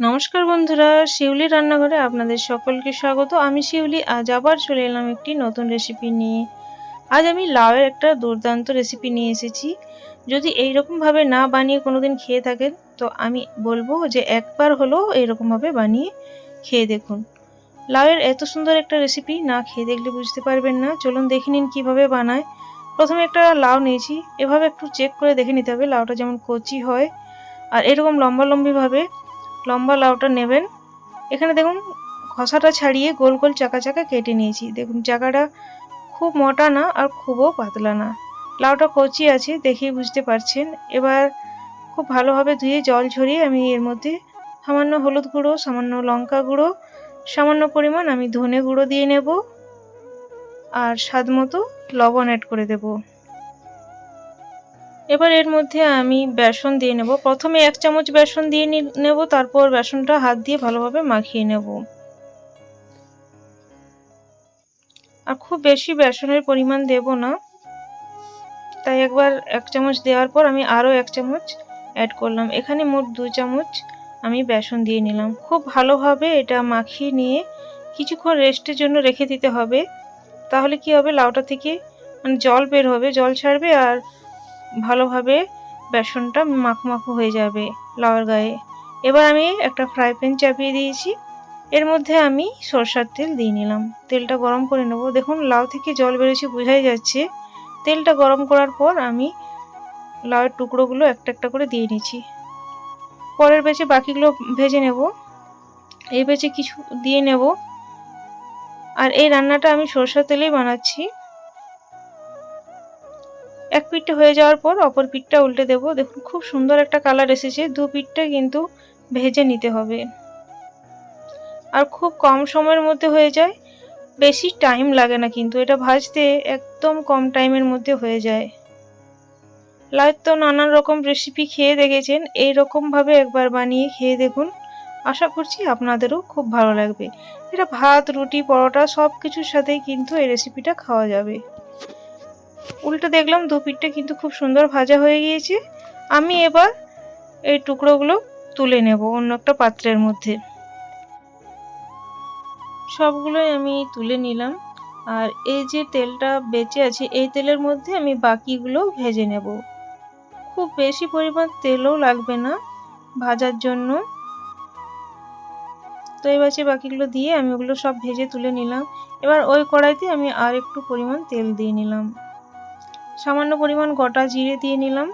নমস্কার বন্ধুরা, শিউলি রান্নাঘরে আপনাদের সকলকে স্বাগত। আমি শিউলি, আজ আবার চলে এলাম একটি নতুন রেসিপি নিয়ে। আজ আমি লাউয়ের একটা দুর্দান্ত রেসিপি নিয়ে এসেছি। যদি এই রকমভাবে না বানিয়ে কোনোদিন খেয়ে থাকেন, তো আমি বলব যে একবার হলেও এইরকমভাবে বানিয়ে খেয়ে দেখুন। লাউয়ের এত সুন্দর একটা রেসিপি না খেয়ে দেখলে বুঝতে পারবেন না। চলুন দেখে নিন কীভাবে বানায়। প্রথমে একটা লাউ নিয়েছি। এভাবে একটু চেক করে দেখে নিতে হবে লাউটা যেমন কচি হয়, আর এরকম লম্বা লম্বিভাবে লম্বা লাউটা নেবেন। এখানে দেখুন খসাটা ছাড়িয়ে গোল গোল চাকা চাকা কেটে নিয়েছি। দেখুন, চাকাটা খুব মোটা না আর খুবও পাতলা না। লাউটা কচি আছে দেখেই বুঝতে পারছেন। এবার খুব ভালোভাবে ধুয়ে জল ঝরিয়ে আমি এর মধ্যে সামান্য হলুদ গুঁড়ো, সামান্য লঙ্কা গুঁড়ো, সামান্য পরিমাণ আমি ধনে গুঁড়ো দিয়ে নেব। আর স্বাদ মতো লবণ অ্যাড করে দেবো। এবার এর মধ্যে আমি বেসন দিয়ে নেব। প্রথমে এক চামচ বেসন দিয়ে নেব, তারপর বেসনটা হাত দিয়ে ভালোভাবে মাখিয়ে নেব। আর খুব বেশি বেসনের পরিমাণ দেব না। তাই একবার এক চামচ দেওয়ার পর আমি আরও এক চামচ অ্যাড করলাম। এখানে মোট দু চামচ আমি বেসন দিয়ে নিলাম। খুব ভালোভাবে এটা মাখিয়ে নিয়ে কিছুক্ষণ রেস্টের জন্য রেখে দিতে হবে। তাহলে কি হবে? লাউটা থেকে মানে জল বের হবে, জল ছাড়বে আর ভালোভাবে বেসনটা মাখো মাখো হয়ে যাবে লাউয়ের গায়ে। এবার আমি একটা ফ্রাই প্যান চাপিয়ে দিয়েছি। এর মধ্যে আমি সরষার তেল দিয়ে নিলাম। তেলটা গরম করে নেব। দেখুন, লাউ থেকে জল বেরোচ্ছে, বোঝাই যাচ্ছে। তেলটা গরম করার পর আমি লাউয়ের টুকরোগুলো একটা একটা করে দিয়ে নিচ্ছি। পরের বেচে বাকিগুলো ভেজে নেব। এই বেচে কিছু দিয়ে নেব। আর এই রান্নাটা আমি সরষার তেলেই বানাচ্ছি। এক পিঠটা হয়ে যাওয়ার পর অপর পিঠটা উল্টে দেব। দেখুন, খুব সুন্দর একটা কালার এসেছে। দু পিঠটা কিন্তু ভেজে নিতে হবে। আর খুব কম সময়ের মধ্যে হয়ে যায়। বেশি টাইম লাগে না কিন্তু, এটা ভাজতে একদম কম টাইমের মধ্যে হয়ে যায়। লাইট তো নানান রকম রেসিপি খেয়ে দেখেছেন এই রকমভাবে একবার বানিয়ে খেয়ে দেখুন। আশা করছি আপনাদেরও খুব ভালো লাগবে। এটা ভাত, রুটি, পরোটা সব কিছুর সাথেই কিন্তু এই রেসিপিটা খাওয়া যাবে। উল্টো দেখলাম দু পিঠটা কিন্তু খুব সুন্দর ভাজা হয়ে গিয়েছে। আমি এবার এই টুকরোগুলো তুলে নেব অন্য একটা পাত্রের মধ্যে। সবগুলোই আমি তুলে নিলাম। আর এই যে তেলটা বেঁচে আছে, এই তেলের মধ্যে আমি বাকিগুলো ভেজে নেব। খুব বেশি পরিমাণ তেলও লাগবে না ভাজার জন্য। তো এবার বাকিগুলো দিয়ে আমি ওগুলো সব ভেজে তুলে নিলাম। এবার ওই কড়াইতে আমি আর একটু পরিমাণ তেল দিয়ে নিলাম। সামান্য পরিমাণ গোটা জিরে দিয়ে নিলাম।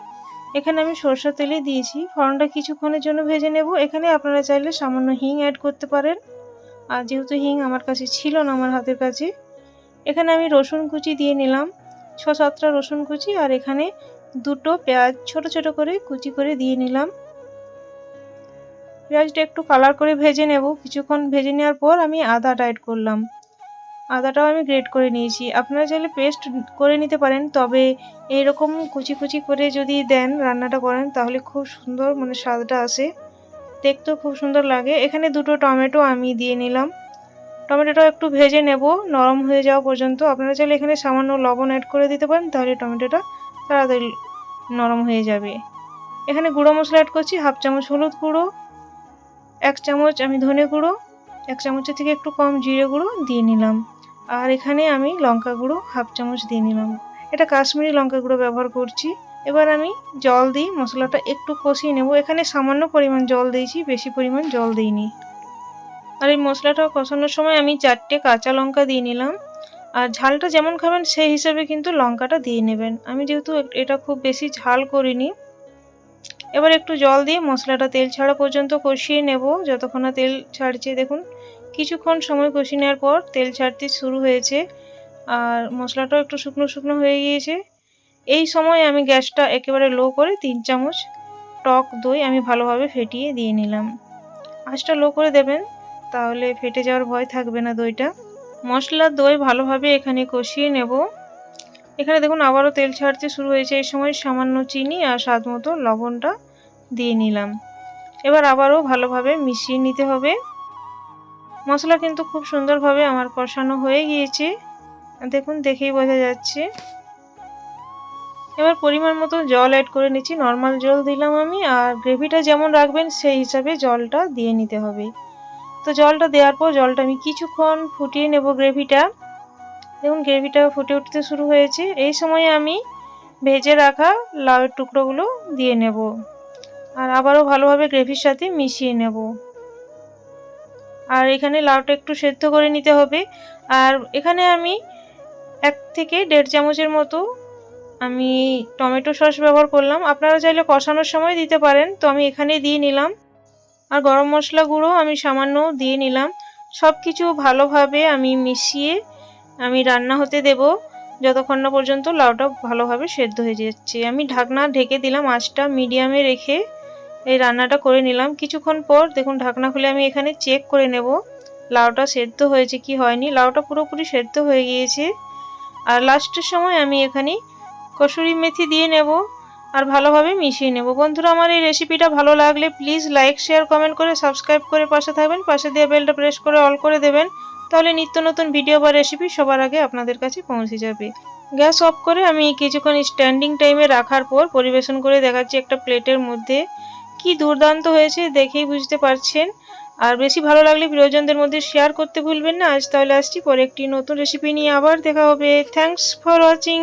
এখানে আমি সরষের তেলে দিয়েছি। ফোড়নটা কিছুক্ষণের জন্য ভেজে নেব। এখানে আপনারা চাইলে সামান্য হিং অ্যাড করতে পারেন। আর যেহেতু হিং আমার কাছে ছিল না আমার হাতের কাছে, এখানে আমি রসুন কুচি দিয়ে নিলাম। ছ সাতটা রসুন কুচি আর এখানে দুটো পেঁয়াজ ছোট ছোট করে কুচি করে দিয়ে নিলাম। পেঁয়াজটা একটু কালার করে ভেজে নেব। কিছুক্ষণ ভেজে নেওয়ার পর আমি আদাটা অ্যাড করলাম। আদাটাও আমি গ্রেট করে নিয়েছি। আপনারা চাইলে পেস্ট করে নিতে পারেন, তবে এইরকম কুচি কুচি করে যদি দেন রান্নাটা করেন, তাহলে খুব সুন্দর মানে স্বাদটা আসে। দেখতেও খুব সুন্দর লাগে। এখানে দুটো টমেটো আমি দিয়ে নিলাম। টমেটোটা একটু ভেজে নেব, নরম হয়ে যাওয়া পর্যন্ত। আপনারা চাইলে এখানে সামান্য লবণ অ্যাড করে দিতে পারেন, তাহলে টমেটোটা তাড়াতাড়ি নরম হয়ে যাবে। এখানে গুঁড়ো মশলা অ্যাড করছি, হাফ চামচ হলুদ গুঁড়ো, এক চামচ আমি ধনে গুঁড়ো, এক চামচের থেকে একটু কম জিরে গুঁড়ো দিয়ে নিলাম। আর এখানে আমি লঙ্কা গুঁড়ো হাফ চামচ দিয়ে নিলাম। এটা কাশ্মীরি লঙ্কা গুঁড়ো ব্যবহার করছি। এবার আমি জল দিই মশলাটা একটু কষিয়ে নেব। এখানে সামান্য পরিমাণ জল দিয়েছি, বেশি পরিমাণ জল দিইনি। আর এই মশলাটা কষানোর সময় আমি চারটে কাঁচা লঙ্কা দিয়ে নিলাম। আর ঝালটা যেমন খাবেন, সেই হিসাবে কিন্তু লঙ্কাটা দিয়ে নেবেন। আমি যেহেতু এটা খুব বেশি ঝাল করিনি। এবার একটু জল দিয়ে মশলাটা তেল ছাড়া পর্যন্ত কষিয়ে নেব। যতক্ষণ না তেল ছাড়ছে, দেখুন কিছুক্ষণ সময় কষিয়ে নেওয়ার পর তেল ছাড়তে শুরু হয়েছে। আর মশলাটাও একটু শুকনো শুকনো হয়ে গিয়েছে। এই সময় আমি গ্যাসটা একেবারে লো করে তিন চামচ টক দই আমি ভালোভাবে ফেটিয়ে দিয়ে নিলাম। আঁচটা লো করে দেবেন, তাহলে ফেটে যাওয়ার ভয় থাকবে না দইটা। মশলার দই ভালোভাবে এখানে কষিয়ে নেব। এখানে দেখুন আবারও তেল ছাড়তে শুরু হয়েছে। এই সময় সামান্য চিনি আর স্বাদ মতো লবণটা দিয়ে নিলাম। এবার আবারও ভালোভাবে মিশিয়ে নিতে হবে। মশলা কিন্তু খুব সুন্দরভাবে আমার কষানো হয়ে গিয়েছে। দেখুন, দেখেই বোঝা যাচ্ছে। এবার পরিমাণ মতো জল অ্যাড করে নিচ্ছি। নর্মাল জল দিলাম আমি আর গ্রেভিটা যেমন রাখবেন, সেই হিসাবে জলটা দিয়ে নিতে হবে। তো জলটা দেওয়ার পর জলটা আমি কিছুক্ষণ ফুটিয়ে নেব গ্রেভিটা দেখুন গ্রেভিটা ফুটে উঠতে শুরু হয়েছে। এই সময় আমি ভেজে রাখা লাউয়ের টুকরোগুলো দিয়ে নেব। আর আবারও ভালোভাবে গ্রেভির সাথে মিশিয়ে নেব। আর এখানে লাউটা একটু সেদ্ধ করে নিতে হবে। আর এখানে আমি এক থেকে দেড় চামচের মতো আমি টমেটো সস ব্যবহার করলাম। আপনারা চাইলে কষানোর সময় দিতে পারেন। তো আমি এখানে দিয়ে নিলাম। আর গরম মশলা গুঁড়ো আমি সামান্য দিয়ে নিলাম। সব কিছু ভালোভাবে আমি মিশিয়ে আমি রান্না হতে দেব। যতক্ষণ না পর্যন্ত লাউটা ভালোভাবে সেদ্ধ হয়ে যাচ্ছে। আমি ঢাকনা ঢেকে দিলাম আঁচটা মিডিয়ামে রেখে। এই রান্নাটা করে নিলাম। কিছুক্ষণ পর দেখুন, ঢাকনা খুলে আমি এখানে চেক করে নেব। লাউটা সেদ্ধ হয়েছে কি হয়নি? লাউটা পুরোপুরি সেদ্ধ হয়ে গিয়েছে। আর লাস্টের সময় আমি এখানে কসুরি মেথি দিয়ে নেব আর ভালোভাবে মিশিয়ে নেব। বন্ধুরা, আমার এই রেসিপিটা ভালো লাগলে প্লিজ লাইক শেয়ার কমেন্ট করে সাবস্ক্রাইব করে পাশে থাকবেন। পাশে দিয়ে বেলটা প্রেস করে অল করে দেবেন। তাহলে নিত্য নতুন ভিডিও বা রেসিপি সবার আগে আপনাদের কাছে পৌঁছে যাবে। গ্যাস অফ করে আমি কিছুক্ষণ স্ট্যান্ডিং টাইমে রাখার পর পরিবেশন করে দেখাচ্ছি একটা প্লেটের মধ্যে। কি দুর্দান্ত হয়েছে দেখেই বুঝতে পারছেন। আর বেশি ভালো লাগলে প্রিয়জনদের মধ্যে শেয়ার করতে ভুলবেন না। আজ তাহলে আসছি পরে একটি নতুন রেসিপি নিয়ে আবার দেখা হবে। Thanks for watching